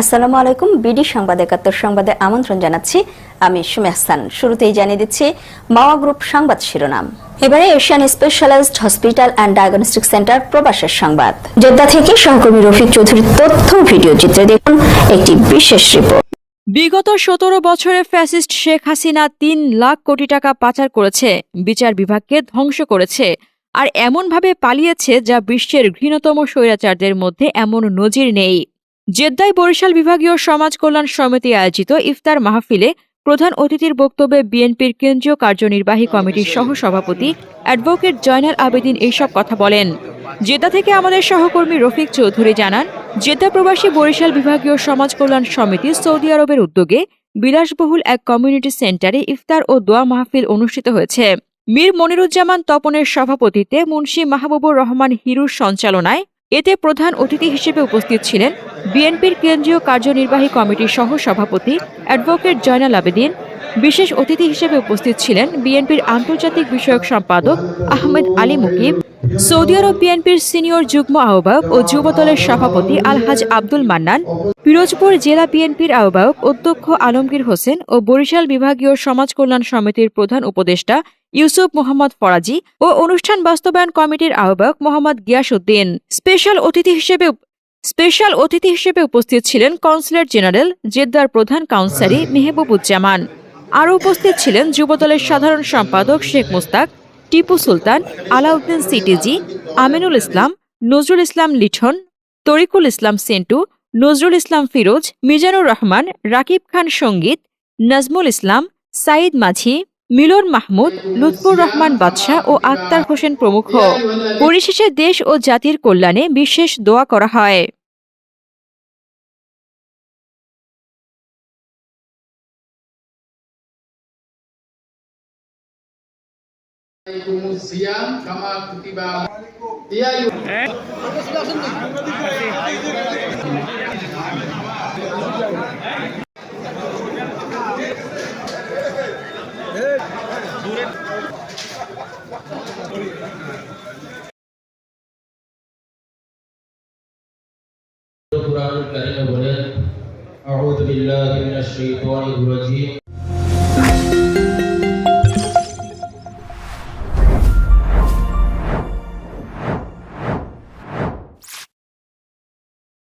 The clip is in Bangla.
আসসালামু আলাইকুম। বিডি সংবাদ একাত্তর সংবাদে আমন্ত্রণ জানাচ্ছি। আমি সুমে হাসান। শুরুতেই জানিয়ে দিচ্ছি, মাওয়া গ্রুপ সংবাদ শিরোনাম। এবারে Asian specialized hospital and diagnostic centre প্রবাসের সংবাদ। জেদ্দা থেকে সহকর্মী রফিক চৌধুরীর তথ্য ভিডিও চিত্রে দেখুন একটি বিশেষ রিপোর্ট। বিগত সতেরো বছরে ফ্যাসিস্ট শেখ হাসিনা তিন লাখ কোটি টাকা পাচার করেছে, বিচার বিভাগকে ধ্বংস করেছে, আর এমনভাবে পালিয়েছে যা বিশ্বের ঘৃণতম স্বৈরাচারদের মধ্যে এমন নজির নেই। জেদ্দায় বরিশাল বিভাগীয় সমাজ কল্যাণ সমিতি আয়োজিত ইফতার মাহফিলে প্রধান অতিথির বক্তব্যে বিএনপির কেন্দ্রীয় কার্যনির্বাহী কমিটির সহ সভাপতি অ্যাডভোকেট জয়নাল আবেদিন এইসব কথা বলেন। জেদ্দা থেকে আমাদের সহকর্মী রফিক চৌধুরী জানান, জেদ্দা প্রবাসী বরিশাল বিভাগীয় সমাজ কল্যাণ সমিতি সৌদি আরবের উদ্যোগে বিলাসবহুল এক কমিউনিটি সেন্টারে ইফতার ও দোয়া মাহফিল অনুষ্ঠিত হয়েছে। মীর মনিরুজ্জামান তপনের সভাপতিত্বে মুন্সী মাহবুবুর রহমান হিরুর সঞ্চালনায় এতে প্রধান অতিথি হিসেবে উপস্থিত ছিলেন বিএনপির কেন্দ্রীয় কার্যনির্বাহী কমিটির সহ সভাপতি অ্যাডভোকেট জয়নাল আবেদিন বিশেষ অতিথি হিসেবে উপস্থিত ছিলেন বিএনপির আন্তর্জাতিক বিষয়ক সম্পাদক আহমেদ আলী মুকিব, সৌদি আরব বিএনপির সিনিয়র যুগ্ম আহ্বায়ক ও যুবদলের সভাপতি আলহাজ আব্দুল মান্নান, পিরোজপুর জেলা বিএনপির আহ্বায়ক অধ্যক্ষ আলমগীর হোসেন ও বরিশাল বিভাগীয় সমাজ কল্যাণ সমিতির প্রধান উপদেষ্টা ইউসুফ মোহাম্মদ ফরাজি ও অনুষ্ঠান বাস্তবায়ন কমিটির আহ্বায়ক মোহাম্মদ গিয়াসউদ্দিন। স্পেশাল অতিথি হিসেবে স্পেশাল অতিথি হিসেবে উপস্থিত ছিলেন কনসুলেট জেনারেল জেদ্দার প্রধান কাউন্সারি মেহবুবুজ্জামান। আরও উপস্থিত ছিলেন যুবদলের সাধারণ সম্পাদক শেখ মুস্তাক, টিপু সুলতান, আলাউদ্দিন সিটিজি, আমিনুল ইসলাম, নজরুল ইসলাম লিঠন তরিকুল ইসলাম সেন্টু, নজরুল ইসলাম ফিরোজ, মিজানুর রহমান, রাকিব খান সংগীত, নাজমুল ইসলাম, সাইদ মাঝি, মিলন মাহমুদ, লুৎফুর রহমান বাদশাহ ও আক্তার হোসেন প্রমুখ। পরিশেষে দেশ ও জাতির কল্যাণে বিশেষ দোয়া করা হয়। सियाम कमा कुतिबा या यू القرآن الكريم أعوذ بالله من الشيطان الرجيم